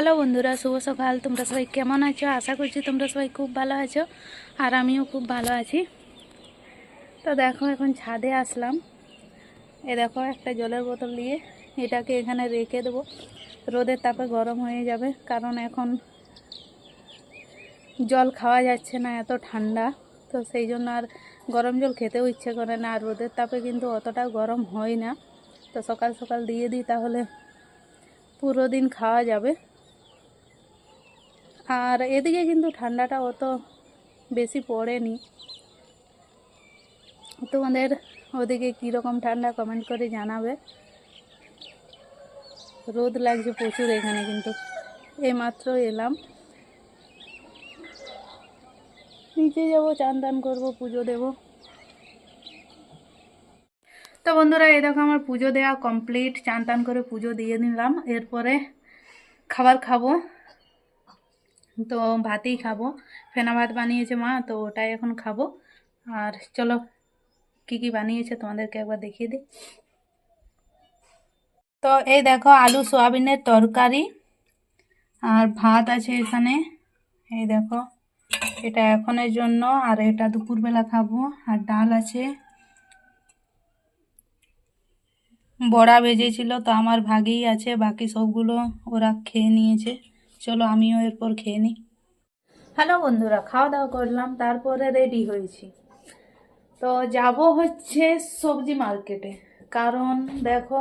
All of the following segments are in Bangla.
হ্যালো বন্ধুরা, শুভ সকাল। তোমরা সবাই কেমন আছো? আশা করছি তোমরা সবাই খুব ভালো আছো, আর আমিও খুব ভালো আছি। তো দেখো, এখন ছাদে আসলাম। এ দেখো, একটা জলের বোতল দিয়ে এটাকে এখানে রেখে দেবো। রোদের তাপে গরম হয়ে যাবে, কারণ এখন জল খাওয়া যাচ্ছে না, এত ঠান্ডা। তো সেই জন্য আর গরম জল খেতেও ইচ্ছে করে না, আর রোদের তাপে কিন্তু অতটা গরম হয় না। তো সকাল সকাল দিয়ে দিই, তাহলে পুরো দিন খাওয়া যাবে। আর এদিকে কিন্তু ঠান্ডাটা অত বেশি পড়েনি। তোমাদের ওদিকে কীরকম ঠান্ডা কমেন্ট করে জানাবে। রোদ লাগছে প্রচুর এখানে কিন্তু। এইমাত্র এলাম। নিচে যাব, চান টান করব, পুজো দেবো। তো বন্ধুরা, এই দেখো আমার পুজো দেওয়া কমপ্লিট। চান করে পুজো দিয়ে নিলাম। এরপরে খাবার খাব। তো ভাতেই খাব। ফেনা ভাত বানিয়েছে মা, তো ওটাই এখন খাব। আর চলো, কি কি বানিয়েছে তোমাদেরকে একবার দেখিয়ে দিই। তো এই দেখো, আলু সোয়াবিনের তরকারি আর ভাত আছে এখানে। এই দেখো, এটা এখনের জন্য আর এটা দুপুরবেলা খাব। আর ডাল আছে। বড়া ভেজেছিল, তো আমার ভাগেই আছে, বাকি সবগুলো ওরা খেয়ে নিয়েছে। চলো আমিও এরপর খেয়ে নিই। হ্যালো বন্ধুরা, খাওয়া দাওয়া করলাম, তারপরে রেডি হয়েছি। তো যাব হচ্ছে সবজি মার্কেটে কারণ দেখো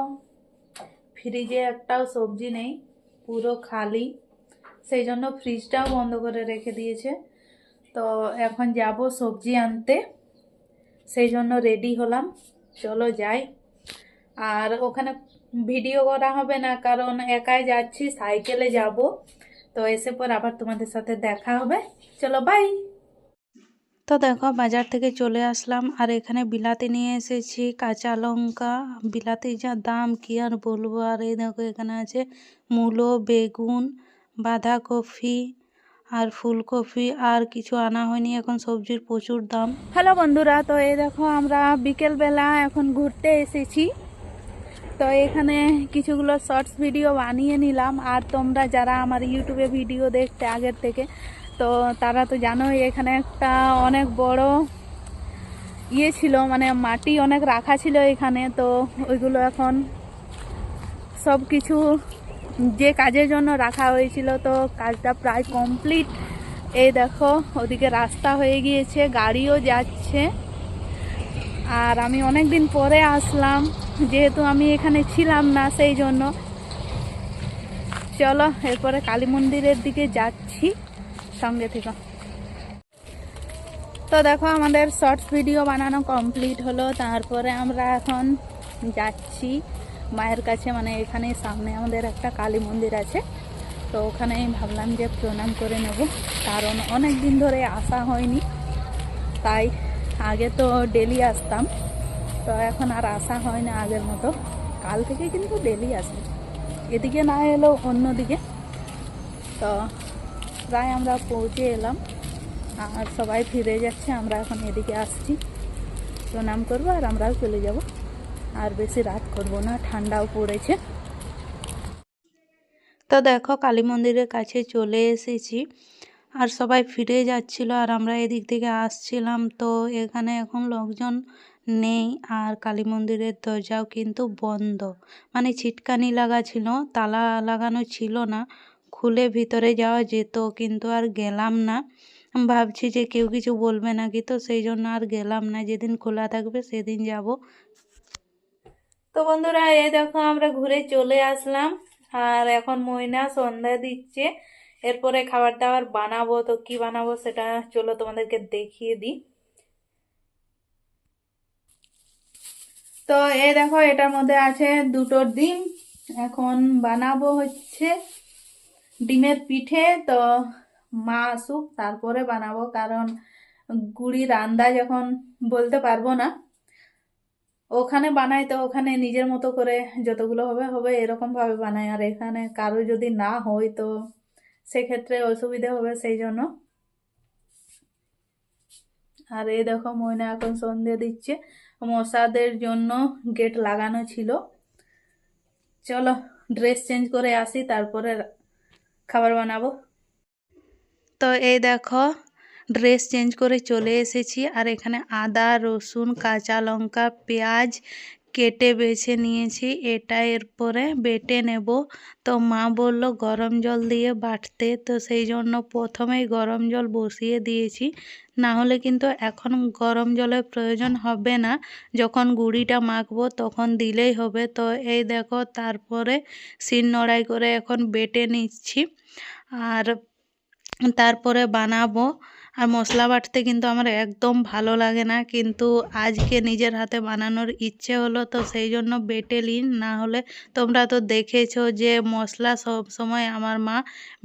ফ্রিজে একটাও সবজি নেই, পুরো খালি। সেই জন্য ফ্রিজটাও বন্ধ করে রেখে দিয়েছে। তো এখন যাব সবজি আনতে। সেই জন্য রেডি হলাম। চলো যাই। আর ওখানে ভিডিও করা হবে না, কারণ একাই যাচ্ছি সাইকেলে যাব। তো এসে পর আবার তোমাদের সাথে দেখা হবে। চলো বাই তো দেখো বাজার থেকে চলে আসলাম। আর এখানে বিলাতি নিয়ে এসেছি কাঁচা লঙ্কা। বিলাতির যা দাম কি আর বলব? আর এই দেখো এখানে আছে মূলো বেগুন বাঁধাকপি আর ফুলকপি। আর কিছু আনা হয়নি এখন সবজির প্রচুর দাম। হ্যালো বন্ধুরা তো এই দেখো আমরা বিকেলবেলা এখন ঘুরতে এসেছি। তো এখানে কিছুগুলো শর্টস ভিডিও বানিয়ে নিলাম। আর তোমরা যারা আমার ইউটিউবে ভিডিও দেখতে আগের থেকে, তো তারা তো জানোই এখানে একটা অনেক বড় ইয়ে ছিল মানে মাটি অনেক রাখা ছিল এখানে। তো ওইগুলো এখন সব কিছু যে কাজের জন্য রাখা হয়েছিল, তো কাজটা প্রায় কমপ্লিট। এই দেখো, ওদিকে রাস্তা হয়ে গিয়েছে, গাড়িও যাচ্ছে। আর আমি অনেক দিন পরে আসলাম। যেহেতু আমি এখানে ছিলাম না, সেই জন্য। চলো, এরপরে কালী মন্দিরের দিকে যাচ্ছি সঙ্গে থেকে। তো দেখো, আমাদের শর্টস ভিডিও বানানো কমপ্লিট হলো। তারপরে আমরা এখন যাচ্ছি মায়ের কাছে মানে এখানে সামনে আমাদের একটা কালী মন্দির আছে। তো ওখানে ভাবলাম যে প্রণাম করে নেব, কারণ অনেক দিন ধরে আসা হয়নি। তাই আগে তো ডেলি আসতাম। তো এখন আর আসা হয় না আগের মতো। কাল থেকে কিন্তু ডেলি আসে। এদিকে না এলেও অন্যদিকে। তো প্রায় আমরা পৌঁছে এলাম। আর সবাই ফিরে যাচ্ছে, আমরা এখন এদিকে আসছি। প্রণাম করব আর আমরাও চলে যাব। আর বেশি রাত করব না, ঠান্ডাও পড়েছে। তো দেখো, কালী মন্দিরের কাছে চলে এসেছি। আর সবাই ফিরে যাচ্ছিল আর আমরা এদিক থেকে আসছিলাম। তো এখানে এখন লোকজন নেই। আর কালী মন্দিরের দরজাও কিন্তু বন্ধ। মানে ছিটকানি লাগা ছিল, তালা লাগানো ছিল না। খুলে ভিতরে যাওয়া যেত, কিন্তু আর গেলাম না। ভাবছি যে কেউ কিছু বলবে নাকি, তো সেই জন্য আর গেলাম না। যেদিন খোলা থাকবে সেদিন যাব। তো বন্ধুরা, এই দেখো আমরা ঘুরে চলে আসলাম। আর এখন ময়না সন্ধ্যা দিচ্ছে। এরপরে খাবার দাবার বানাবো, তো কি বানাবো সেটা চলো তোমাদেরকে দেখিয়ে দিই। তো এ দেখো, এটার মধ্যে আছে দুটো ডিম। এখন বানাবো হচ্ছে ডিমের পিঠে, তো মা আসুক, তারপরে বানাবো, কারণ গুড়ি রান্দা যখন বলতে পারব না, ওখানে বানাই তো ওখানে নিজের মতো করে যতগুলো হবে হবে এরকম ভাবে বানাই। আর এখানে কারও যদি না হয়, তো সেক্ষেত্রে অসুবিধা হবে সেই জন্য। আর এই দেখো, ময়না এখন সন্ধে দিচ্ছে। মশাদের জন্য গেট লাগানো ছিল। চলো ড্রেস চেঞ্জ করে আসি, তারপরে খাবার বানাবো। তো এই দেখো, ড্রেস চেঞ্জ করে চলে এসেছি। আর এখানে আদা, রসুন, কাঁচা লঙ্কা, পেঁয়াজ কেটে বেছে নিয়েছি, এটা এরপরে বেটে নেব। তো মা বলল, গরম জল দিয়ে বাটতে। তো সেই জন্য প্রথমেই গরম জল বসিয়ে দিয়েছি। না হলে কিন্তু এখন গরম জলের প্রয়োজন হবে না। যখন গুঁড়িটা মাখবো তখন দিলেই হবে। তো এই দেখো, তারপরে শিল নড়াই করে এখন বেটে নিচ্ছি। আর তারপরে বানাবো। আর মশলা বাটতে কিন্তু আমার একদম ভালো লাগে না। কিন্তু আজকে নিজের হাতে বানানোর ইচ্ছে হলো, তো সেই জন্য বেটে নিন। না হলে তোমরা তো দেখেছ যে মশলা সব সময় আমার মা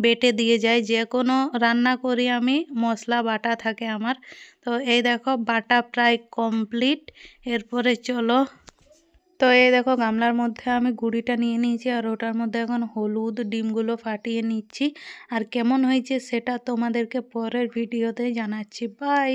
বেটে দিয়ে যায়। যে কোনো রান্না করি আমি, মশলা বাটা থাকে আমার। তো এই দেখো, বাটা প্রায় কমপ্লিট এরপরে চলো তো এই দেখো গামলার মধ্যে আমি গুঁড়িটা নিয়ে নিয়েছি আর ওটার মধ্যে এখন হলুদ ডিমগুলো ফাটিয়ে নিচ্ছি। আর কেমন হয়েছে সেটা তোমাদেরকে পরের ভিডিওতে জানাচ্ছি। বাই